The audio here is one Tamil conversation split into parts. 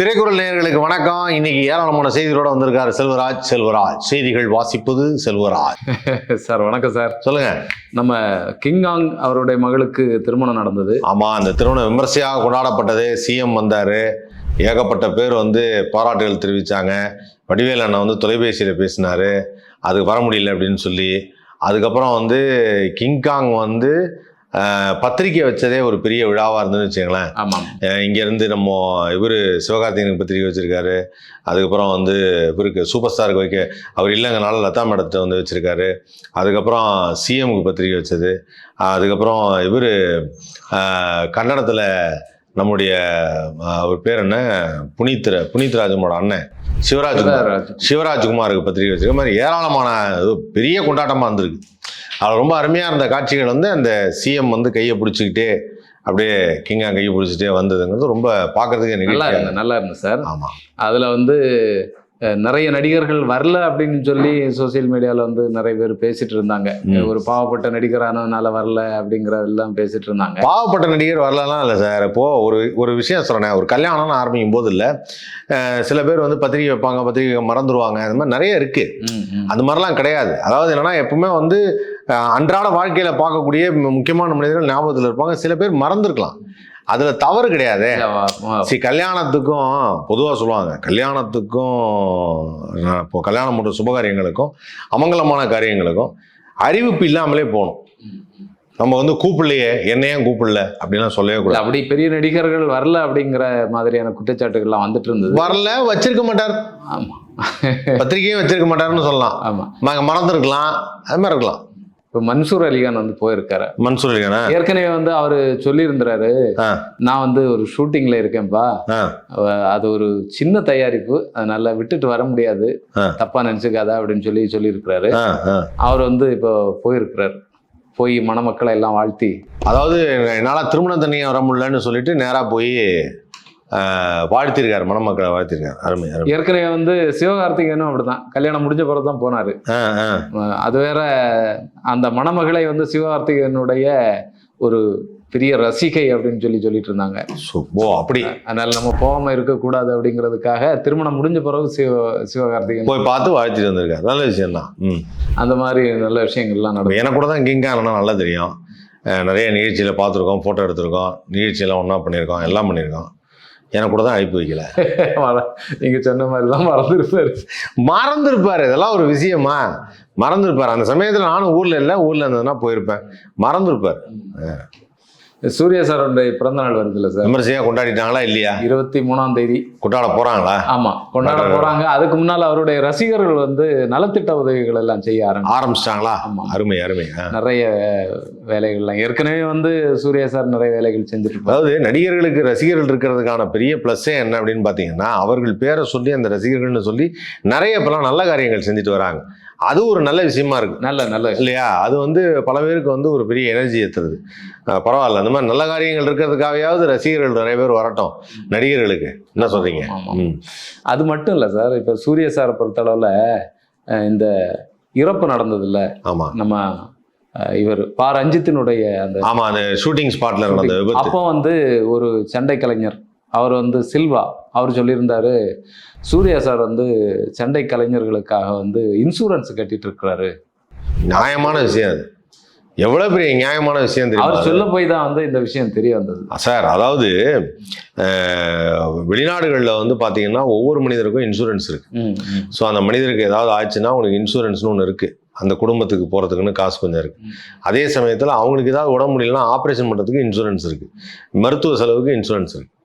திரைக்குறள் நேயர்களுக்கு வணக்கம். இன்னைக்கு ஏராளமான செய்திகளோட வந்திருக்காரு செல்வராஜ். செல்வராஜ் செய்திகள் வாசிப்பது செல்வராஜ். சார் வணக்கம் சார். சொல்லுங்க. நம்ம கிங்காங் அவருடைய மகளுக்கு திருமணம் நடந்தது. ஆமா அந்த திருமணம் விமர்சையாக கொண்டாடப்பட்டது சிஎம் வந்தாரு. ஏகப்பட்ட பேர் வந்து பாராட்டுகள் தெரிவிச்சாங்க. வடிவேல் அண்ணன் வந்து தொலைபேசியில் பேசினாரு. அதுக்கு வர முடியல அப்படின்னு சொல்லி. அதுக்கப்புறம் வந்து கிங்காங் வந்து பத்திரிக்கை வச்சதே ஒரு பெரிய விழாவாக இருந்ததுன்னு வச்சுங்களேன் ஆமாம். இங்கேருந்து நம்ம இவர் சிவகார்த்திகேயனுக்கு பத்திரிக்கை வச்சிருக்காரு. அதுக்கப்புறம் வந்து இவருக்கு சூப்பர் ஸ்டாருக்கு வைக்க அவர் இல்லைங்கனால லதா மேடத்தை வந்து வச்சிருக்காரு. அதுக்கப்புறம் சிஎம்க்கு பத்திரிக்கை வச்சது. அதுக்கப்புறம் இவர் கன்னடத்தில் நம்முடைய அவர் பேர் என்ன? புனித் புனித் ராஜமோட அண்ணன். சிவராஜ்குமார். சிவராஜ்குமாருக்கு பத்திரிக்கை வச்சிருக்க மாதிரி ஏராளமான பெரிய கொண்டாட்டமாக இருந்திருக்கு. அது ரொம்ப அருமையாக இருந்த காட்சிகள் வந்து அந்த சிஎம் வந்து கையை பிடிச்சிக்கிட்டே அப்படியே கிங்கா கையை பிடிச்சிட்டே வந்ததுங்கிறது ரொம்ப பார்க்கறதுக்கு நல்லா இருந்தது நல்லா இருந்தது சார். ஆமாம் அதுல வந்து நிறைய நடிகர்கள் வரல அப்படின்னு சொல்லி சோசியல் மீடியால வந்து நிறைய பேர் பேசிட்டு இருந்தாங்க. ஒரு பாவப்பட்ட நடிகரானதுனால வரல அப்படிங்கறதெல்லாம் பேசிட்டு இருந்தாங்க. பாவப்பட்ட நடிகர் வரலாம் இல்லை சார் இப்போ ஒரு ஒரு விஷயம் சொல்கிறேன் ஒரு கல்யாணம்னு ஆரம்பிக்கும் போது இல்லை சில பேர் வந்து பத்திரிக்கை வைப்பாங்க பத்திரிக்கை மறந்துடுவாங்க அந்த மாதிரி நிறைய இருக்கு. ம், ம். அந்த மாதிரிலாம் கிடையாது. அதாவது என்னன்னா எப்பவுமே வந்து அன்றாட வாழ்க்கையில பார்க்கக்கூடிய முக்கியமான மனிதர்கள் ஞாபகத்தில் இருப்பாங்க. சில பேர் மறந்துருக்கலாம். அதுல தவறு கிடையாது. சரி கல்யாணத்துக்கும் பொதுவாக சொல்லுவாங்க கல்யாணத்துக்கும் இப்போ கல்யாணம் பண்ணுற சுபகாரியங்களுக்கும் அமங்கலமான காரியங்களுக்கும் அறிவிப்பு இல்லாமலே போகணும். நம்ம வந்து கூப்பிடலையே என்னையும் கூப்பிடல அப்படின்லாம் சொல்லவே கூடாது. அப்படி பெரிய நடிகர்கள் வரல அப்படிங்கிற மாதிரியான குற்றச்சாட்டுகள்லாம் வந்துட்டு இருந்தது வரல வச்சிருக்க மாட்டார். ஆமா. பத்திரிக்கையும் வச்சிருக்க மாட்டாருன்னு சொல்லலாம். ஆமா. ம- மறந்துருக்கலாம் அது மாதிரி இருக்கலாம். இப்ப மன்சூர் அலிகான் வந்து போயிருக்காரு. மன்சூர் அலிகானா? ஏற்கனவே வந்து அவரு சொல்லியிருந்தாரு. நான் வந்து ஒரு ஷூட்டிங்ல இருக்கேன்ப்பா அது ஒரு சின்ன தயாரிப்பு. அதனால விட்டுட்டு வர முடியாது. தப்பா நினைச்சுக்காத அப்படின்னு சொல்லி சொல்லியிருக்கிறாரு. அவர் வந்து இப்போ போயிருக்கிறார். போய் மணமக்களை எல்லாம் வாழ்த்தி. அதாவது என்னால் திருமண தண்ணியை வர முடியலன்னு சொல்லிட்டு நேராக போய் வாழ்த்திருக்காரு மணமக்களை வாழ்த்திருக்காரு. அருமை அருமை. ஏற்கனவே வந்து சிவகார்த்திகேயனும் அப்படிதான் கல்யாணம் முடிஞ்ச பிறகு தான் போனாரு அது வேற அந்த மணமகளை வந்து சிவகார்த்திகேயனுடைய ஒரு பெரிய ரசிகை அப்படின்னு சொல்லி சொல்லிட்டு இருந்தாங்க. ஓ அப்படி. அதனால நம்ம போகாம இருக்கக்கூடாது அப்படிங்கிறதுக்காக திருமணம் முடிஞ்ச பிறகு சிவ சிவகார்த்திகேயன் போய் பார்த்து வாழ்த்திட்டு வந்திருக்காரு. நல்ல விஷயம் தான் ம். அந்த மாதிரி நல்ல விஷயங்கள்லாம் நடக்கும். எனக்கு கூட தான் கிங்கா நல்லா தெரியும். நிறைய நிகழ்ச்சியில் பார்த்துருக்கோம் ஃபோட்டோ எடுத்திருக்கோம். நிகழ்ச்சியெல்லாம் ஒன்றா பண்ணியிருக்கோம் எல்லாம் பண்ணியிருக்கோம். எனக்கு கூட தான் அழைப்பு வைக்கல நீங்க சொன்ன மாதிரி தான் மறந்துருப்பாரு. மறந்துருப்பாரு. இதெல்லாம் ஒரு விஷயமா? மறந்துருப்பாரு. அந்த சமயத்தில் நானும் ஊரில் இல்லை ஊரில் இருந்ததுன்னா போயிருப்பேன். மறந்துருப்பார். சூர்யா சாரோடைய பிறந்த நாள் வருதுல்ல சார். விமர்சையாக கொண்டாடிட்டாங்களா இல்லையா? இருபத்தி மூணாம் தேதி. கொண்டாட போகிறாங்களா ஆமா கொண்டாட போறாங்க. அதுக்கு முன்னால அவருடைய ரசிகர்கள் வந்து நலத்திட்ட உதவிகள் எல்லாம் செய்ய ஆரம்பிச்சு ஆரம்பிச்சிட்டாங்களா? ஆமா. அருமை அருமை. நிறைய வேலைகள்லாம். ஏற்கனவே வந்து சூர்யா சார் நிறைய வேலைகள் செஞ்சுட்டு அதாவது நடிகர்களுக்கு ரசிகர்கள் இருக்கிறதுக்கான பெரிய ப்ளஸ்ஸே என்ன அப்படின்னு பார்த்தீங்கன்னா அவர்கள் பேரை சொல்லி அந்த ரசிகர்கள்னு சொல்லி நிறைய இப்போலாம் நல்ல காரியங்கள் செஞ்சுட்டு வராங்க. அது ஒரு நல்ல விஷயமா இருக்கு. நல்ல நல்ல இல்லையா? அது வந்து பல பேருக்கு வந்து ஒரு பெரிய எனர்ஜி ஏற்றுறது பரவாயில்ல. அந்த மாதிரி நல்ல காரியங்கள் இருக்கிறதுக்காகவாவது ரசிகர்கள் நிறைய பேர் வரட்டும். நடிகர்களுக்கு. என்ன சொல்றீங்க. அது மட்டும் இல்ல சார். இப்ப சூர்யா சாரை பொறுத்தளவுல இந்த இறப்பு நடந்தது இல்ல ஆமா. நம்ம இவர் பா ரஞ்சித்தினுடைய அந்த ஆமா அந்த ஷூட்டிங் ஸ்பாட்ல நடந்த அப்போ வந்து ஒரு சண்டை கலைஞர் அவர் வந்து சில்வா அவர் சொல்லியிருந்தாரு சூர்யா சார் வந்து சண்டை கலைஞர்களுக்காக வந்து இன்சூரன்ஸ் கட்டிட்டு இருக்கிறாரு நியாயமான விஷயம் அது. எவ்வளவு பெரிய நியாயமான விஷயம் தெரியுமா அவர் சொல்ல போய் தான் வந்து இந்த விஷயம் தெரிய வந்தது. சார் அதாவது வெளிநாடுகளில் வந்து பார்த்தீங்கன்னா ஒவ்வொரு மனிதருக்கும் இன்சூரன்ஸ் இருக்கு. ம், ம். ஸோ அந்த மனிதருக்கு ஏதாவது ஆச்சுன்னா உனக்கு இன்சூரன்ஸ்னு ஒன்று இருக்குது அந்த குடும்பத்துக்கு போகிறதுக்குன்னு காசு கொஞ்சம் இருக்குது. அதே சமயத்தில் அவங்களுக்கு ஏதாவது உடம்பு முடியலன்னா ஆப்ரேஷன் பண்ணுறதுக்கு இன்சூரன்ஸ் இருக்குது மருத்துவ செலவுக்கு இன்சூரன்ஸ் இருக்குது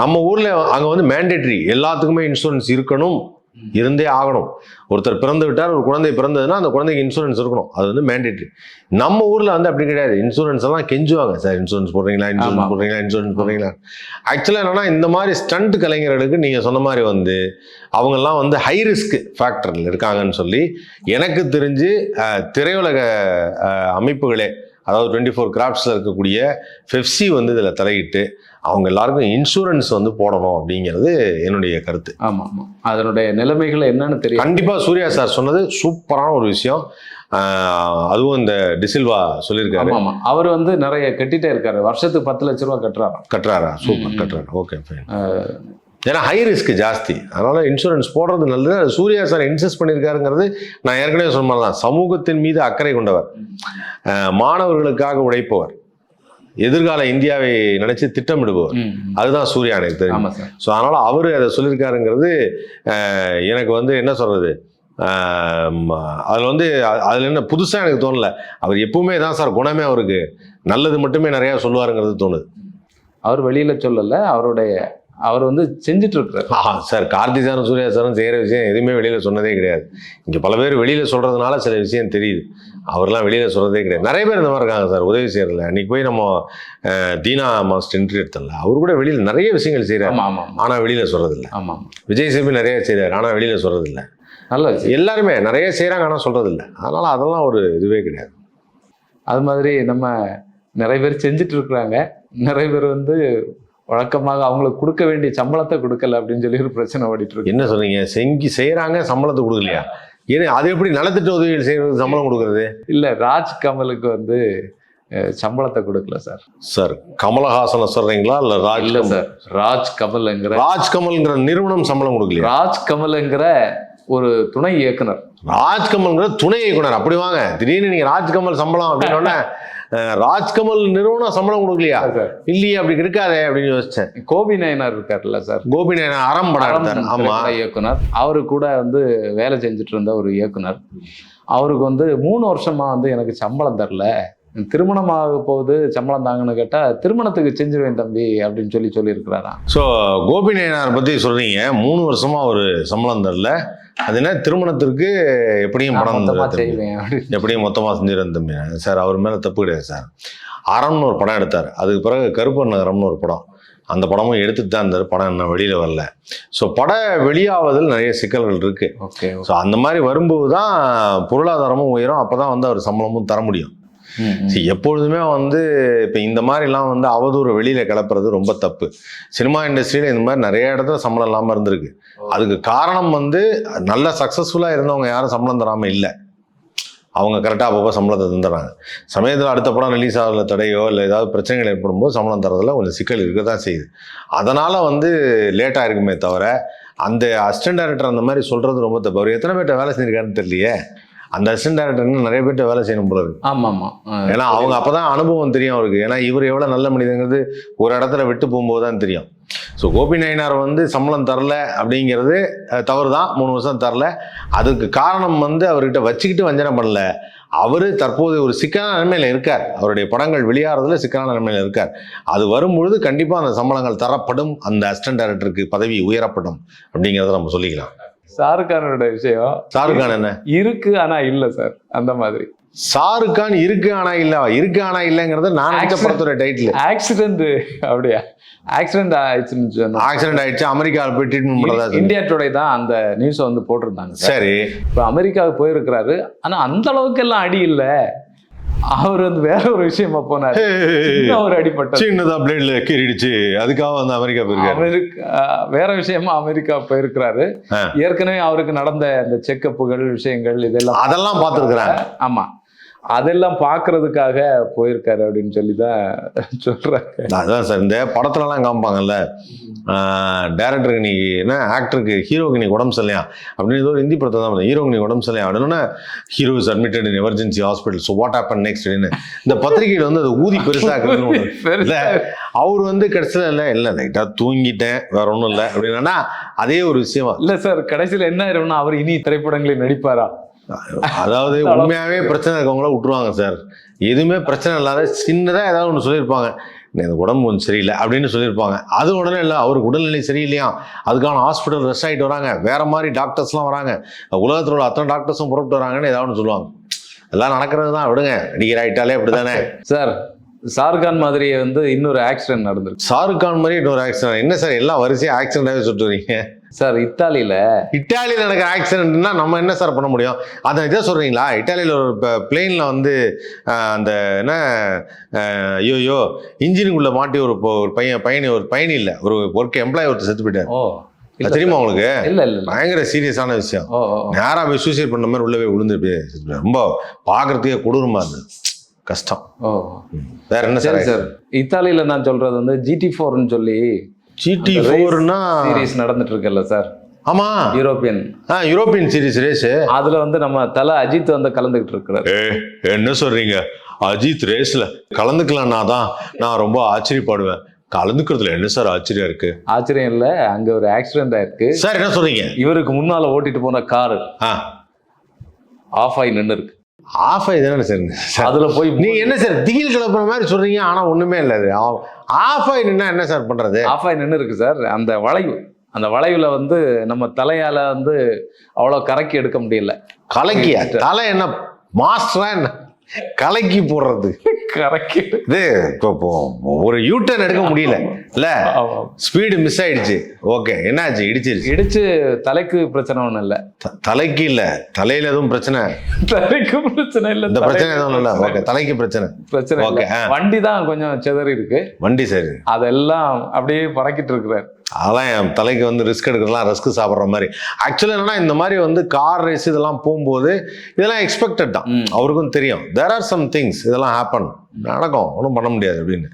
நம்ம ஊரில் அங்கே வந்து மேண்டேட்ரி எல்லாத்துக்குமே இன்சூரன்ஸ் இருக்கணும் இருந்தே ஆகணும். ஒருத்தர் பிறந்து விட்டார் ஒரு குழந்தை பிறந்ததுன்னா அந்த குழந்தைக்கு இன்சூரன்ஸ் இருக்கணும். அது வந்து மேண்டேட்ரி நம்ம ஊரில் வந்து அப்படி கிடையாது. இன்சூரன்ஸ் எல்லாம் கெஞ்சுவாங்க. சார் இன்சூரன்ஸ் போடுறீங்களா. இன்சூரன்ஸ் போடுறீங்களா இன்சூரன்ஸ் போடுறீங்களா? ஆக்சுவலாக என்னன்னா இந்த மாதிரி ஸ்டண்ட் கலைஞர்களுக்கு நீங்கள் சொன்ன மாதிரி வந்து அவங்கெல்லாம் வந்து ஹை ரிஸ்க் ஃபேக்டரில் இருக்காங்கன்னு சொல்லி எனக்கு தெரிஞ்சு திரையுலக அமைப்புகளே அதாவது டுவெண்ட்டி ஃபோர் கிராஃப்ட்ஸில் இருக்கக்கூடிய ஃபெஃப்சி வந்து இதில் தலையிட்டு அவங்க எல்லாருக்கும் இன்சூரன்ஸ் வந்து போடணும் அப்படிங்கிறது என்னுடைய கருத்து. ஆமா ஆமா. அதனுடைய நிலைமைகள் என்னன்னு தெரியும் கண்டிப்பாக சூர்யா சார் சொன்னது சூப்பரான ஒரு விஷயம். அதுவும் இந்த டிசில்வா சொல்லியிருக்காரு. ஆமா ஆமா. அவர் வந்து நிறைய கட்டிட்டே இருக்காரு. வருஷத்துக்கு பத்து லட்ச ரூபா கட்டுறாராம். கட்டுறாரா? சூப்பர். கட்டுறாரு? ஓகே ஃபைன் ஏன்னா ஹை ரிஸ்க் ஜாஸ்தி. அதனால இன்சூரன்ஸ் போடுறது நல்லது. அது சூர்யா சார் இன்சிஸ்ட் பண்ணியிருக்காருங்கிறது நான் ஏற்கனவே சொன்னதான் சமூகத்தின் மீது அக்கறை கொண்டவர். மாணவர்களுக்காக உழைப்பவர். எதிர்கால இந்தியாவை நினைச்சு திட்டமிடுபவர். அதுதான் சூர்யா எனக்கு தெரியும். ஸோ அதனால் அவர் அதை சொல்லியிருக்காருங்கிறது எனக்கு வந்து என்ன சொல்கிறது அதில் வந்து அதில் என்ன புதுசாக எனக்கு தோணல. அவர் எப்பவுமே தான் சார் குணமே அவருக்கு. நல்லது மட்டுமே நிறையா சொல்லுவாருங்கிறது தோணுது. அவர் வெளியில சொல்லல அவருடைய அவர் வந்து செஞ்சுட்டு இருக்கிறார் சார் கார்த்தி சாரும் சூர்யா சாரும் செய்கிற விஷயம் எதுவுமே வெளியில் சொன்னதே கிடையாது. இங்கே பல பேர் வெளியில் சொல்கிறதுனால சில விஷயம் தெரியுது. அவர்லாம் வெளியில் சொல்கிறதே கிடையாது. நிறைய பேர் இந்த மாதிரி இருக்காங்க சார் உதவி செய்யறதுல. அன்றைக்கி போய் நம்ம தீனா மாஸ்டர் இன்டர்வியூ எடுத்தல அவர் கூட வெளியில் நிறைய விஷயங்கள் செய்கிறார் ஆனால் வெளியில் சொல்கிறதில்ல ஆமா ஆமா. விஜய் சேபி நிறைய செய்கிறார் ஆனால் வெளியில் சொல்கிறதில்ல நல்ல எல்லாருமே நிறைய செய்கிறாங்க ஆனால் சொல்கிறதில்ல அதனால் அதெல்லாம் ஒரு இதுவே கிடையாது. அது மாதிரி நம்ம நிறைய பேர் செஞ்சுட்டு இருக்கிறாங்க நிறைய பேர் வந்து வழக்கமாக அவங்களுக்கு கொடுக்க வேண்டிய சம்பளத்தை கொடுக்கல அப்படின்னு சொல்லி ஒரு பிரச்சனை ஓடிட்டு இருக்கு. என்ன சொல்றீங்க? செஞ்சு செய்கிறாங்க சம்பளத்தை கொடுக்கலையா? ஏன்னா அது எப்படி நலத்திட்ட உதவிகள் செய்கிறது சம்பளம் கொடுக்குறது? இல்ல ராஜ் கமலுக்கு வந்து சம்பளத்தை கொடுக்கல சார். சார் கமலஹாசனை சொல்கிறீங்களா இல்லை ராஜ் இல்ல சார். ராஜ் கமல்ங்கிற ராஜ் கமல்ங்கிற நிறுவனம் சம்பளம் கொடுக்கலையா? ராஜ் கமல்ங்கிற ஒரு துணை இயக்குனர். ராஜ்கமல்ங்கிற துணை இயக்குனர். அப்படி வாங்க. திடீர்னு நீங்க ராஜ்கமல் சம்பளம் அப்படின்னோடனே அஹ், ராஜ்கமல் நிறுவனம் சம்பளம் கொடுக்கலையா? இல்லையே அப்படி இருக்காதே அப்படின்னு யோசிச்சேன். கோபி நயனார் இருக்காருல்ல சார். கோபி நாயனா அறம் படம் ஆமா. இயக்குனர். அவரு கூட வந்து வேலை செஞ்சுட்டு இருந்த ஒரு இயக்குனர். அவருக்கு வந்து மூணு வருஷமா வந்து எனக்கு சம்பளம் தரல. திருமணமாக போகுது சம்பளம் தாங்கன்னு கேட்டா திருமணத்துக்கு செஞ்சிருவேன் தம்பி அப்படின்னு சொல்லி சொல்லியிருக்கிறாராம். ஸோ கோபி நாயனார் பத்தி சொல்றீங்க. மூணு வருஷமா ஒரு சம்பளம் தரல. அது என்ன திருமணத்திற்கு எப்படியும் அப்படின்னு. எப்படியும் மொத்தமாக செஞ்சிருந்தேன் தம்பி சார் அவர் மேலே தப்பு கிடையாது சார். அறம்னு ஒரு படம் எடுத்தார். அதுக்கு பிறகு கருப்பர் நகரம்னு ஒரு படம். அந்த படமும் எடுத்துட்டு தான் இருந்தார். படம் இன்னும் வெளியில் வரல. ஸோ பட வெளியாவதில் நிறைய சிக்கல்கள் இருக்குது ஓகே ஸோ அந்த மாதிரி வரும்போது தான் பொருளாதாரமும் உயரும். அப்போ தான் வந்து அவர் சம்பளமும் தர முடியும். எப்பொழுதுமே வந்து இப்போ இந்த மாதிரிலாம் வந்து அவதூறு வெளியில் கிளப்புறது ரொம்ப தப்பு. சினிமா இண்டஸ்ட்ரியில் இந்த மாதிரி நிறைய இடத்துல சம்பளம் இல்லாமல் இருந்திருக்கு. அதுக்கு காரணம் வந்து நல்ல சக்ஸஸ்ஃபுல்லாக இருந்தவங்க யாரும் சம்பளம் தராமல் இல்லை. அவங்க கரெக்டாக அப்பப்போ சம்பளத்தை தந்துடுறாங்க. சமயத்தில் அடுத்த படம் ரிலீஸ் ஆகல தடையோ இல்லை ஏதாவது பிரச்சனைகள் ஏற்படும் போது சம்பளம் தரதில் கொஞ்சம் சிக்கல் இருக்க தான் செய்யுது. அதனால் வந்து லேட்டாக இருக்குமே தவிர அந்த அசிஸ்டன்ட் டைரக்டர் அந்த மாதிரி சொல்கிறது ரொம்ப தப்பு. அவர் எத்தனை பேர்ட்ட வேலை செஞ்சிருக்காருன்னு தெரியலையே. அந்த அசிஸ்டன்ட் டைரக்டர் நிறைய பேர்ட்ட வேலை செய்யணும் போல இருக்கு. ஆமா ஆமா ஏன்னா அவங்க அப்பதான் அனுபவம் தெரியும் அவருக்கு. ஏன்னா இவர் எவ்வளவு நல்ல மனிதங்கிறது ஒரு இடத்துல விட்டு போகும்போது தான் தெரியும். ஸோ கோபி நயினார் வந்து சம்பளம் தரல அப்படிங்கிறது தவறு தான் மூணு வருஷம் தரல. அதுக்கு காரணம் வந்து அவர்கிட்ட வச்சுக்கிட்டு வஞ்சனை பண்ணல. அவர் தற்போது ஒரு சிக்கலான நிலைமையில இருக்கார். அவருடைய படங்கள் வெளியாகிறதுல சிக்கலான நிலைமையில இருக்கார். அது வரும்பொழுது கண்டிப்பாக அந்த சம்பளங்கள் தரப்படும். அந்த அசிஸ்டன்ட் டைரக்டருக்கு பதவி உயரப்படும் அப்படிங்கிறத நம்ம சொல்லிக்கலாம். ஷாருக் கானோட விஷயம் ஷாருக் கான் என்ன? இருக்கு ஆனா இல்ல சார். அந்த மாதிரி. ஷாருக் கான் இருக்கு ஆனா இல்ல இருக்கு ஆனா இல்லைங்கிறது நான் நினைச்ச படத்தோட டைட்டில் ஆக்சிடென்ட் அப்படியா? ஆக்சிடென்ட் ஆயிடுச்சுன்னு சொன்னா ஆக்சிடென்ட் ஆயிடுச்சு அமெரிக்காவில் போய் ட்ரீட்மெண்ட் பண்ணதா. இந்தியா டுடே தான் அந்த நியூஸை வந்து போட்டிருந்தாங்க சார். சரி. இப்போ அமெரிக்காவுக்கு போயிருக்கிறாரு ஆனா அந்த அளவுக்கு எல்லாம் அடி இல்ல. அவர் வந்து வேற ஒரு விஷயமா போனாரு. சின்ன ஒரு அடிப்பட்ட சின்னதா பிளேட்ல கீறிடுச்சு. அதுக்காக வந்து அமெரிக்கா போயிருக்காரு. அமெரிக்கா வேற விஷயமா அமெரிக்கா போயிருக்கிறாரு. ஏற்கனவே அவருக்கு நடந்த அந்த செக்கப்புகள் விஷயங்கள் இதெல்லாம் அதெல்லாம் பார்த்துருக்குறேன் ஆமா. அதெல்லாம் பாக்குறதுக்காக போயிருக்காரு அப்படின்னு சொல்லி தான் சொல்றாங்க. அதான் சார் இந்த படத்துலலாம் காமிப்பாங்கல்ல டேரக்டருக்கு நீ என்ன ஆக்டருக்கு ஹீரோக்கு நீ உடம்பு சரியா அப்படின்னு ஒரு ஹிந்தி படத்தை தான் ஹீரோக்கு நீ உடம்பு சரியா அப்படின்னா hero is admitted in emergency hospital so what happen next இந்த பத்திரிகையில் வந்து அது ஊதி பெருசாக்குறதுன்னு ஒண்ணு இல்ல. அவர் வந்து கடைசியில் இல்லை இல்லை லைட்டாக தூங்கிட்டேன் வேற ஒன்றும் இல்லை. அப்படின்னா அதே ஒரு விஷயமா. இல்ல சார் கடைசியில என்ன ஆயிரும்னா அவர் இனி திரைப்படங்களில் நடிப்பாரா? அதாவது உண்மையாவே பிரச்சனை இருக்கவங்கள விட்டுருவாங்க சார் எதுவுமே பிரச்சனை இல்லாத சின்னதா ஏதாவது ஒன்று சொல்லியிருப்பாங்க. எனக்கு உடம்பு கொஞ்சம் சரியில்லை அப்படின்னு சொல்லியிருப்பாங்க. அது உடனே இல்லை அவருக்கு உடல்நிலை சரியில்லையா? அதுக்கான ஹாஸ்பிட்டல் ரெஸ்ட் ஆகிட்டு வராங்க. வேற மாதிரி டாக்டர்ஸ்லாம் வராங்க. உலகத்தில் உள்ள அத்தனை டாக்டர்ஸும் புறப்பட்டு வராங்கன்னு ஏதாவது ஒன்று சொல்லுவாங்க. எல்லாம் நடக்கிறது தான். விடுங்க. நடிகர் ஆயிட்டாலே அப்படி தானே சார் ஷாருக்கான் மாதிரி வந்து இன்னொரு ஆக்சிடென்ட் நடந்திருக்கு. ஷாருக் கான் மாதிரி இன்னொரு ஆக்சிடென்ட் என்ன சார் எல்லாம் வரிசையாக சொல்லிட்டு சார் இத்தாலியில இட்டாலியில் நடக்கிற ஆக்சிடென்ட்னா நம்ம என்ன சார் பண்ண முடியும்? அதை இதை சொல்கிறீங்களா இட்டாலியில் ஒரு பிளெயினில் வந்து அந்த என்ன ஐயோயோ இன்ஜினுக்குள்ளே மாட்டி ஒரு ஒரு பையன் பயணி ஒரு பயணி இல்லை. ஒரு ஒர்க் எம்ப்ளாயி ஒருத்தர் செத்து போயிட்டார். ஓ தெரியுமா உங்களுக்கு? இல்ல இல்ல பயங்கர சீரியஸான விஷயம். நேராக போய் சூசைட் பண்ண மாதிரி உள்ளே போய் விழுந்து அப்படியே செத்து போயிட்டார். ரொம்ப பார்க்கறதுக்கே கொடூரமா இருந்தது. கஷ்டம். ஓ. வேற என்ன சரி சார் சார். இத்தாலியில நான் சொல்றது வந்து ஜிடி ஃபோர்னு சொல்லி ஜிடி ஃபோர்னா சீரிஸ் நடந்துட்டு இருக்குல்ல சார். ஆமா. யூரோப்பியன் ஆ யூரோப்பியன் சீரிஸ் ரேஸ் அதுல வந்து நம்ம தல அஜித் வந்து கலந்துகிட்டு இருக்கிறாரு ஏ என்ன சொல்றீங்க? அஜித் ரேஸ்ல கலந்துக்கலாம்னா தான் நான் ரொம்ப ஆச்சரியப்படுவேன். கலந்துக்கிறதுல என்ன சார் ஆச்சரியம் இருக்கு? ஆச்சரியம் இல்ல அங்க ஒரு ஆக்சிடென்ட் ஆயிருக்கு. சார் என்ன சொல்றீங்க? இவருக்கு முன்னால ஓட்டிட்டு போன காரு. ஆ. ஆஃப் ஆகி நின்று இருக்கு ஆஃப் தானே சார்? அதுல போய் நீங்க என்ன சார் திகில் கிளப்புற மாதிரி சொல்றீங்க ஆனா ஒண்ணுமே இல்லை அது. ஆஃப் ஆகி நின்னா என்ன சார் பண்றது? ஆஃப் ஆகி நின்று இருக்கு சார். அந்த வளைவு அந்த வளைவுல வந்து நம்ம தலையால வந்து அவ்வளவு கறக்கி எடுக்க முடியல. கலக்கியா? தலை என்ன மாஸ்டரா என்ன? கலக்கி போடுறது. கறக்கி இது இப்போ ஒரு யூட்டர்ன் எடுக்க முடியல. இல்ல? ஸ்பீடு மிஸ் ஆயிடுச்சு. ஓகே என்னாச்சு? இடிச்சிருச்சு. இடிச்சு தலைக்கு பிரச்சனை ஒண்ணும் இல்ல. தலைக்கு இல்ல. தலையில எதுவும் பிரச்சனை? தலைக்கு பிரச்சனை இல்ல இந்த பிரச்சனை எதுவும் இல்ல. ஓகே தலைக்கு பிரச்சனை. பிரச்சனை ஓகே. வண்டி தான் கொஞ்சம் சிதறி இருக்கு. வண்டி சரி. அதெல்லாம் அப்படியே பறக்கிட்டு இருக்கிறார். அதெல்லாம் என் தலைக்கு வந்து ரிஸ்க் எடுக்கலாம் ரிஸ்க் சாப்பிட்ற மாதிரி. ஆக்சுவலி என்னன்னா இந்த மாதிரி வந்து கார் ரேஸ் இதெல்லாம் போகும்போது இதெல்லாம் எக்ஸ்பெக்டட் தான். அவருக்கும் தெரியும். தேர் ஆர் சம் திங்ஸ் இதெல்லாம் ஹேப்பன் நடக்கும். ஒன்றும் பண்ண முடியாது அப்படின்னு.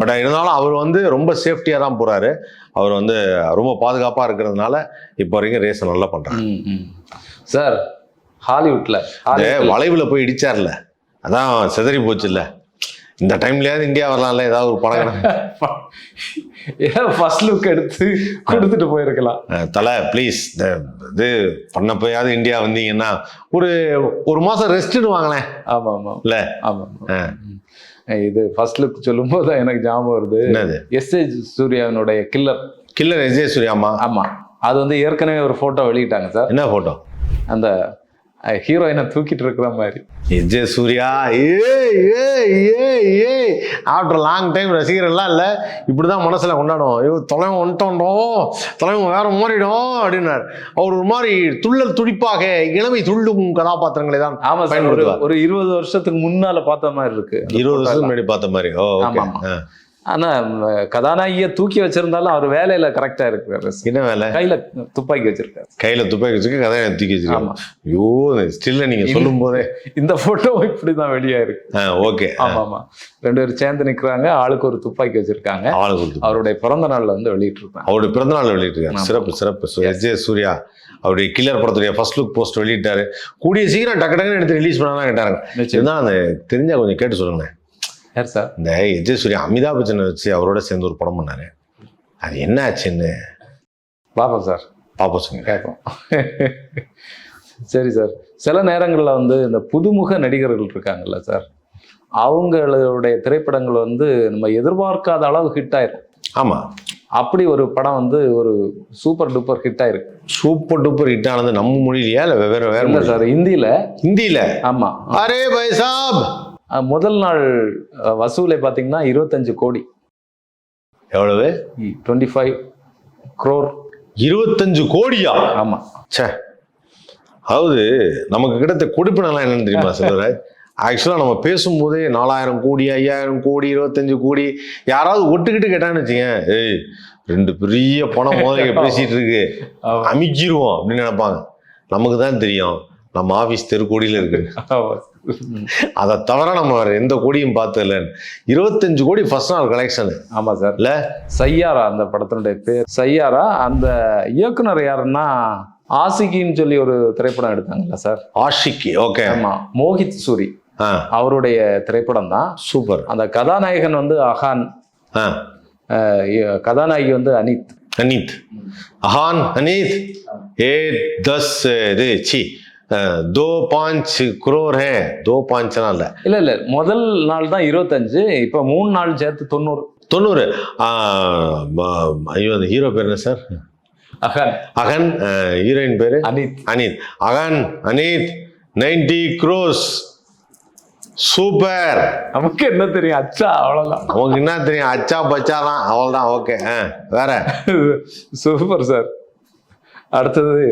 பட் இருந்தாலும் அவர் வந்து ரொம்ப சேஃப்டியாக தான் போறாரு. அவர் வந்து ரொம்ப பாதுகாப்பாக இருக்கிறதுனால இப்போ வரைக்கும் ரேஸ் நல்லா ம். சார் ஹாலிவுட்ல வளைவுல போய் இடிச்சார்ல. அதான் செதறி போச்சுல்ல. இந்த டைம்லயாவது இந்தியா வரலாம்ல ஏதாவது ஒரு படம் ஏன் ஃபர்ஸ்ட் லுக் எடுத்து கொடுத்துட்டு போயிருக்கலாம். தலை ப்ளீஸ் இந்த இது பண்ணப்போயாவது இந்தியா வந்தீங்கன்னா ஒரு ஒரு மாசம் ரெஸ்ட்னு வாங்களேன். ஆமா ஆமா இல்ல? ஆமா ஆமா. ஆ. ம். இது ஃபர்ஸ்ட் லுக் சொல்லும் போது தான் எனக்கு ஞாபகம் வருது. எஸ் ஏ சூர்யாவினுடைய கில்லர் கில்லர் விஜய் சூர்யாமா ஆமா. அது வந்து ஏற்கனவே ஒரு போட்டோ வெளியிட்டாங்க சார். என்ன போட்டோ அந்த ஹீரோயினை தூக்கிட்டு இருக்கிற மாதிரி. விஜய் சூர்யா ஏ ஏ ஏ ஏ ஆஃப்டர் லாங் டைம் ரசிகர்கள்லாம் இல்லை இப்படிதான் மனசுல கொண்டாடுவோம். ஐயோ தலைவன் வந்துட்டோண்டோ தலைவன் வேற மாறிடும் அப்படின்னார். அவர் ஒரு மாதிரி துள்ளல் துடிப்பாக இளமை துள்ளும் கதாபாத்திரங்களை தான் ஆமா சார் ஒரு பயன்படுத்துவார். ஒரு இருபது வருஷத்துக்கு முன்னால பார்த்த மாதிரி இருக்கு. இருபது வருஷத்துக்கு. முன்னாடி பார்த்த மாதிரி ஓ ஓகே ஆமா, ஆமா. ஆனா ம், கதாநாயகியை தூக்கி வச்சிருந்தாலும் அவர் வேலையில கரெக்டா இருக்கிறாரு. என்ன வேலை? கையில துப்பாக்கி வச்சிருக்காரு. கையில துப்பாக்கி வச்சுக்க கதையை தூக்கி வச்சிருக்காங்க ஐயோ ஸ்டில்ல நீங்க சொல்லும் போதே இந்த போட்டோ இப்படிதான் வெளியா இருக்கு. ஓகே. ஆமா ஆமா. ரெண்டு பேரும் சேர்ந்து நிக்கிறாங்க ஆளுக்கு ஒரு துப்பாக்கி வச்சிருக்காங்க. ஆளு கொடுத்து அவருடைய பிறந்த நாள்ல வந்து வெளியிட்டு இருக்காங்க அவருடைய பிறந்தநாள் வெளியிட்டிருக்காரு. ஆமா. சிறப்பு சிறப்பு. எஸ் ஜே சூர்யா அவருடைய கில்லர் படத்துடைய ஃபர்ஸ்ட் லுக் போஸ்ட் வெளியிட்டாரு. கூடிய சீக்கிரம் டக்கு டக்குன்னு எடுத்து ரிலீஸ் பண்ணலாம் கேட்டாங்க. இருந்தாலும் அந்த தெரிஞ்சா கொஞ்சம் கேட்டு சொல்லுங்களேன். யார் சார்? இந்த ஜே சூர்யா அமிதாப் பச்சனை வச்சு அவரோட சேர்ந்து ஒரு படம் பண்ணாரு. அது என்ன ஆச்சுன்னு பாப்போம் சார். பாப்போம் சொல்லுங்க கேட்போம். சரி சார். சில நேரங்களில் வந்து இந்த புதுமுக நடிகர்கள் இருக்காங்கல்ல சார். அவங்களுடைய திரைப்படங்கள் வந்து நம்ம எதிர்பார்க்காத அளவு ஹிட் ஆயிரும். ஆமா. அப்படி ஒரு படம் வந்து ஒரு சூப்பர் டூப்பர் ஹிட் ஆயிருக்கு. சூப்பர் டூப்பர் ஹிட் ஆனது நம்ம மொழியிலயா இல்ல வேற வேற சார் ஹிந்தியில. ஹிந்தியில? ஆமா. அரே பாய் சாப்! முதல் நாள் வசூலை பார்த்தீங்கன்னா இருபத்தஞ்சு கோடி. எவ்வளவு? டுவெண்ட்டி ஃபைவ் க்ரோர் இருபத்தஞ்சு கோடியா? ஆமா. ச்சே. அதாவது நமக்கு கிடைத்த கொடுப்பினெல்லாம் என்னன்னு தெரியுமா சிலர்? ஆக்சுவலாக நம்ம பேசும்போதே நாலாயிரம் கோடி ஐயாயிரம் கோடி இருபத்தஞ்சு கோடி யாராவது ஒட்டுக்கிட்டு கேட்டான்னு வச்சுங்க ஏய் ரெண்டு பெரிய பணம் முதல்ல பேசிட்டு இருக்கு. அமைச்சிருவோம் அப்படின்னு நினைப்பாங்க. நமக்கு தான் தெரியும். நம்ம ஆஃபீஸ் தெருக்கோடியில் இருக்கு. அதை தவிர நம்ம வேற எந்த கோடியும் பார்த்ததில்ல இருபத்தஞ்சு கோடி ஃபர்ஸ்ட் நாள் கலெக்ஷன் ஆமாம் சார். இல்லை? சையாரா அந்த படத்தினுடைய பேர்? சையாரா அந்த இயக்குனர் யாருன்னா ஆசிக்கின்னு சொல்லி ஒரு திரைப்படம் எடுத்தாங்கல்ல சார். ஆஷிக்கி ஓகே ஆமாம் மோஹித் சூரி. அவருடைய திரைப்படம் தான் சூப்பர். அந்த கதாநாயகன் வந்து அஹான். கதாநாயகி வந்து அனித். அனித். அஹான் அனித். ஏ தஸ் இது சி. தோ பாஞ்ச் குரோர் ஹே. தோ பாஞ்ச்லாம் இல்லை. இல்லை இல்லை முதல் நாள் தான் இருபத்தஞ்சு இப்போ மூணு நாள் சேர்த்து தொண்ணூறு. தொண்ணூறு. ஐயோ அந்த ஹீரோ பேர் என்ன சார்? அகன். அகன் ஹீரோயின் பேர்? அனித். அனித். அகன் அனித் நைன்டி குரோஸ் சூப்பர். நமக்கு என்ன தெரியும்? அச்சா அவ்வளோதான் நமக்கு என்ன தெரியும்? அச்சா பச்சா தான். அவ்வளோதான் ஓகே. ஆ வேற. Super sir. அடுத்தது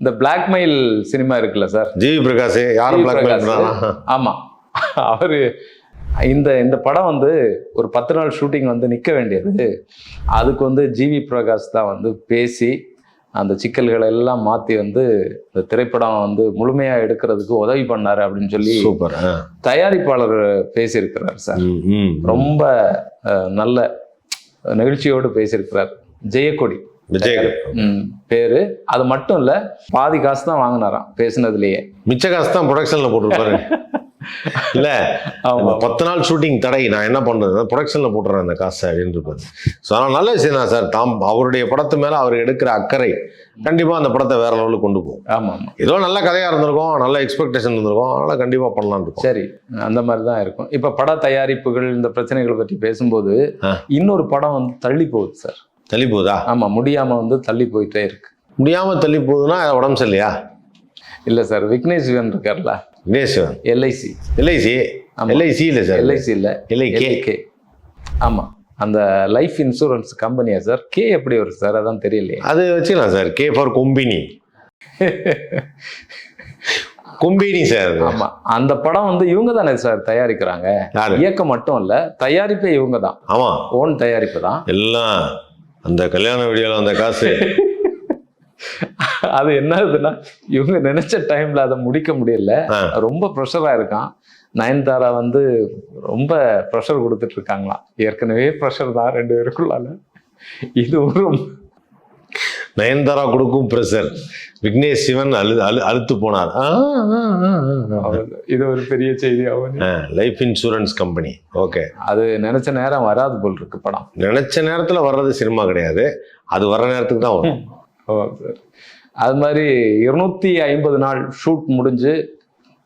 இந்த பிளாக்மெயில் சினிமா இருக்குல்ல சார்? ஜிவி பிரகாஷ் யாரும் ஜி. பிளாக் பிரகாஷ். பண்ணலாம் ஆமா. அவரு இந்த இந்த படம் வந்து ஒரு பத்து நாள் ஷூட்டிங் வந்து நிற்க வேண்டியது. அதுக்கு வந்து ஜிவி பிரகாஷ் தான் வந்து பேசி அந்த சிக்கல்களை எல்லாம் மாற்றி வந்து இந்த திரைப்படம் வந்து முழுமையாக எடுக்கிறதுக்கு உதவி பண்ணாரு அப்படின்னு சொல்லி சூப்பர் தயாரிப்பாளர் பேசியிருக்கிறார் சார். ரொம்ப நல்ல நெகிழ்ச்சியோடு பேசியிருக்கிறார். ஜெயக்கொடி. விஜய். ம், பேரு. அது மட்டும் இல்ல பாதி காசு தான் வாங்கினாராம் பேசுனதுலயே. மிச்ச காசு தான் ப்ரொடக்ஷன்ல போட்டிருப்பாரு. இல்ல பத்து நாள் ஷூட்டிங் தடை நான் என்ன பண்றது? ப்ரொடக்ஷன்ல போட்டுறேன் அந்த காசை அப்படின்னு இருப்பாரு. ஸோ ஆனால் நல்ல விஷயம் தான் சார். தாம் அவருடைய படத்து மேல அவர் எடுக்கிற அக்கறை கண்டிப்பா அந்த படத்தை வேற லெவலுக்கு கொண்டு போகும். ஆமா ஆமா. ஏதோ நல்ல கதையா இருந்திருக்கும் நல்ல எக்ஸ்பெக்டேஷன் இருந்திருக்கும் அதனால கண்டிப்பா பண்ணலாம்னு இருக்கும். சரி அந்த மாதிரி தான் இருக்கும். இப்ப பட தயாரிப்புகள் இந்த பிரச்சனைகள் பற்றி பேசும்போது. இன்னொரு படம் வந்து தள்ளி போகுது சார். தள்ளி போகுதா ஆமா முடியாம வந்து தள்ளி போயிட்டே இருக்கு. முடியாம தள்ளி போகுதுன்னா உடம்பு சரியில்லையா? இல்ல சார் விக்னேஷ் சிவன் இருக்கார்ல. வினேஸ்வரன் எல்ஐசி. எல்ஐசி. எல்ஐசி இல்லை சார். எல்ஐசி இல்ல. எல்ஐகே? கே ஆமா. அந்த லைஃப் இன்சூரன்ஸ் கம்பெனியா சார்? கே எப்படி வரும் சார்? அதான் தெரியலையே. அது வச்சுக்கலாம் சார். கே ஃபார் கொம்பினி. கொம்பினி சார் அது. ஆமா. அந்த படம் வந்து இவங்க தானே சார் தயாரிக்கிறாங்க. யாரு? இயக்கம் மட்டும் இல்ல தயாரிப்பே இவங்க தான். ஆமா. ஓன் தயாரிப்பு தான். எல்லாம். அந்த கல்யாண வீடியோல வந்த காசு. அது என்னதுன்னா இவங்க நினைச்ச டைம்ல அதை முடிக்க முடியல. ரொம்ப ப்ரெஷரா இருக்கான். நயன்தாரா வந்து ரொம்ப ப்ரெஷர் கொடுத்துட்டு இருக்காங்களாம். ஏற்கனவே ப்ரெஷர் தான் ரெண்டு பேருக்குள்ளால. இது ஒரு நயன்தாரா கொடுக்கும் பிரஷர் விக்னேஷ் சிவன் அழு அழு அழுத்து போனார். இது ஒரு பெரிய செய்தி ஆகும் லைஃப் இன்சூரன்ஸ் கம்பெனி ஓகே அது நினைச்ச நேரம் வராது போல் இருக்கு படம். நினைச்ச நேரத்துல வர்றது சினிமா கிடையாது. அது வர்ற நேரத்துக்கு தான் வரும். அது மாதிரி இருநூத்தி ஐம்பது நாள் ஷூட் முடிஞ்சு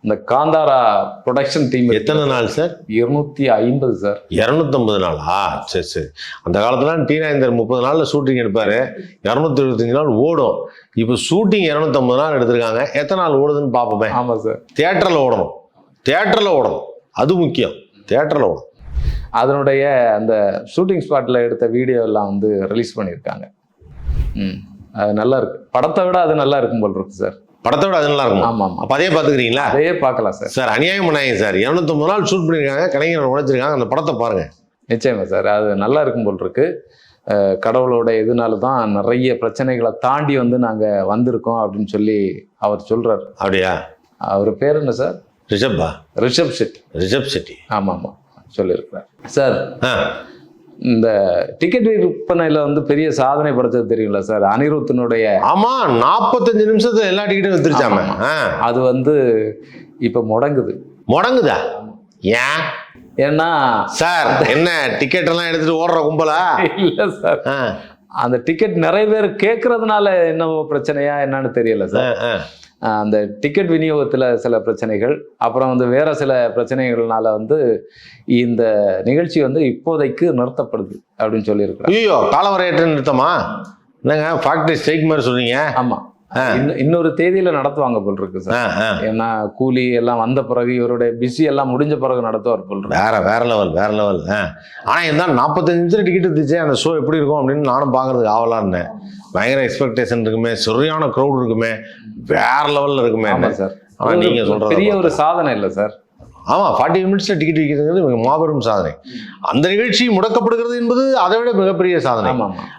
இந்த காந்தாரா ப்ரொடக்ஷன் டீம் எத்தனை நாள் சார் இருநூத்தி ஐம்பது சார் இரநூத்தம்பது நாளா? சரி சரி. அந்த காலத்துல டி நயன்தர் முப்பது நாள்ல ஷூட்டிங் எடுப்பாரு. இரநூத்தி இருபத்தஞ்சு நாள் ஓடும். இப்போ ஷூட்டிங் இரநூத்தம்பது நாள் எடுத்திருக்காங்க. எத்தனை நாள் ஓடுதுன்னு பார்ப்போமே. ஆமா சார் தியேட்டர்ல ஓடணும். தியேட்டர்ல ஓடணும். அது முக்கியம். தியேட்டர்ல ஓடணும். அதனுடைய அந்த ஷூட்டிங் ஸ்பாட்ல எடுத்த வீடியோ எல்லாம் வந்து ரிலீஸ் பண்ணியிருக்காங்க. ம். அது நல்லா இருக்கு. படத்தை விட அது நல்லா இருக்கும் போல் இருக்கு சார் படத்தை விட அது நல்லா இருக்கும் ஆமா ஆமா. அப்ப அதே பாத்துக்கிறீங்களா அதையே பார்க்கலாம் சார். சார் அநியாயம் பண்ணாங்க சார். இரநூத்தம்பது நாள் ஷூட் பண்ணிருக்காங்க கலைஞர் உழைச்சிருக்காங்க அந்த படத்தை பாருங்க. நிச்சயமா சார். அது நல்லா இருக்கும் போல் இருக்கு. கடவுளோட இதனால தான் நிறைய பிரச்சனைகளை தாண்டி வந்து நாங்க வந்திருக்கோம் அப்படின்னு சொல்லி அவர் சொல்றாரு. அப்படியா? அவர் பேர் என்ன சார்? ரிஷப்பா ரிஷப் ஷெட்டி. ரிஷப் செட்டி ஆமா ஆமா. சொல்லியிருக்கிறார். சார் இந்த டிக்கெட் விற்பனையில வந்து பெரிய சாதனை படைச்சது தெரியுங்களா சார்? அனிருத்தினுடைய ஆமா நாற்பத்தஞ்சு நிமிஷத்துல எல்லா டிக்கெட்டும் வித்துருச்சாம. அது வந்து இப்ப முடங்குது. முடங்குதா? ஏன்? ஏன்னா சார் என்ன டிக்கெட் எல்லாம் எடுத்துட்டு ஓடுற கும்பலா? இல்ல சார். அந்த டிக்கெட் நிறைய பேர் கேட்கறதுனால என்னவோ பிரச்சனையா என்னன்னு தெரியல சார். அந்த டிக்கெட் விநியோகத்துல சில பிரச்சனைகள் அப்புறம் வந்து வேற சில பிரச்சனைகள்னால வந்து இந்த நிகழ்ச்சி வந்து இப்போதைக்கு நிறுத்தப்படுது அப்படின்னு சொல்லியிருக்கிறார். ஐயோ காலவரையற்ற நிறுத்தமா? என்னங்க ஃபேக்டரி ஸ்ட்ரைக் மாதிரி சொல்றீங்க? ஆமா. ஆ. இன்னும் இன்னொரு தேதியில நடத்துவாங்க போல் இருக்கு சார். ஏன்னா கூலி எல்லாம் வந்த பிறகு இவருடைய பிஸி எல்லாம் முடிஞ்ச பிறகு நடத்துவார் போல் வேற வேற லெவல் வேற லெவல் ஆனா இருந்தாலும் நாற்பத்தஞ்சு நிமிஷம் டிக்கெட் இருந்துச்சு அந்த ஷோ எப்படி இருக்கும் அப்படின்னு நானும் பார்க்கறதுக்கு ஆவலா இருந்தேன். பயங்கர எக்ஸ்பெக்டேஷன் இருக்குமே. சரியான க்ரௌட் இருக்குமே. வேற லெவல்ல இருக்குமே. சார். ஆனா நீங்க சொல்றத பெரிய ஒரு. சாதனை இல்லை சார். ஆமா ஃபார்ட்டி மினிட்ஸ்ல டிக்கெட் விற்கிறதுங்கிறது மிக மாபெரும் சாதனை. அந்த நிகழ்ச்சி முடக்கப்படுகிறது என்பது அதை விட மிகப்பெரிய சாதனை.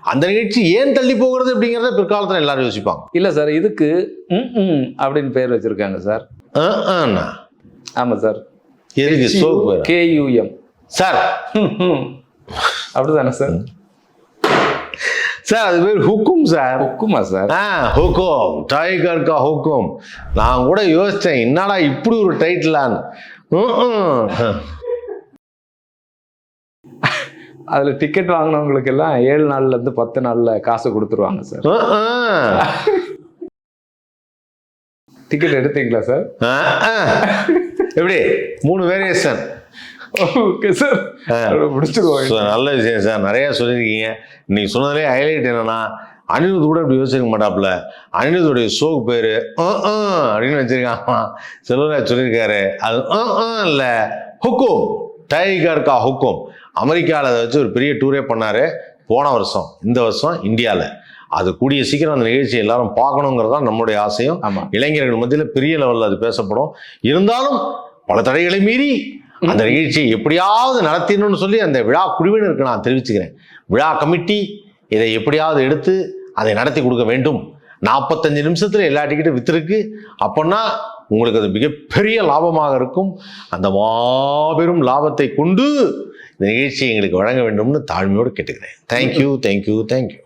அந்த நிகழ்ச்சி ஏன் தள்ளி போகிறது அப்படிங்கறத பிற்காலத்துல எல்லாரும் யோசிப்பாங்க. இல்ல சார் இதுக்கு ம் ம் அப்படின்னு பேர் வச்சிருக்காங்க சார். ஆ, ஆண்ணா. ஆமா சார். எதுக்கு? KUM sir. அப்படிதானே சார்? சார் அது பேர் ஹுக்கும் சார். ஒக்குமா சார்? ஆ ஹுக்கும். டைகர் கா ஹுக்கும். நான் கூட யோசிச்சேன் என்னடா இப்படி ஒரு டைட்டிலான்னு அதுல டிக்கெட் வாங்கினவங்களுக்கு எல்லாம் ஏழு நாள்ல இருந்து பத்து நாள்ல காசு கொடுத்துருவாங்க சார். டிக்கெட் எடுத்தீங்களா சார்? எப்படி? மூணு வேரியேஷன். ஓகே சார் முடிச்சிருவாங்க நல்ல விஷயம் சார் நிறைய சொல்லியிருக்கீங்க. இன்னைக்கு சொன்னதுலேயே ஹைலைட் என்னன்னா அனிருத் கூட இப்படி யோசிக்க மாட்டாப்புல. அனிருத்துடைய ஷோக்கு பேரு அப்படின்னு வச்சிருக்காங்க செல்வராஜ் சொல்லியிருக்காரு. அது இல்ல. ஹுக்கும் டைகர் கா ஹுக்கும் அமெரிக்காவில் அதை வச்சு ஒரு பெரிய டூரே பண்ணாரு. போன வருஷம். இந்த வருஷம் இந்தியாவில் அது கூடிய சீக்கிரம் அந்த நிகழ்ச்சி எல்லாரும் பார்க்கணுங்கிறது தான் நம்மளுடைய ஆசையும். இளைஞர்கள் மத்தியில் பெரிய லெவலில் அது பேசப்படும். இருந்தாலும் பல தடைகளை மீறி அந்த நிகழ்ச்சியை எப்படியாவது நடத்திடணும்னு சொல்லி அந்த விழா குழுவினருக்கு நான் தெரிவிச்சுக்கிறேன். விழா கமிட்டி இதை எப்படியாவது எடுத்து அதை நடத்தி கொடுக்க வேண்டும். நாற்பத்தஞ்சு நிமிஷத்துல எல்லா டிக்கெட்டும் வித்திருக்கு. அப்படின்னா உங்களுக்கு அது மிகப்பெரிய லாபமாக இருக்கும். அந்த மாபெரும் லாபத்தை கொண்டு இந்த நிகழ்ச்சியை எங்களுக்கு வழங்க வேண்டும்னு தாழ்மையோடு கேட்டுக்கிறேன். Thank you thank you thank you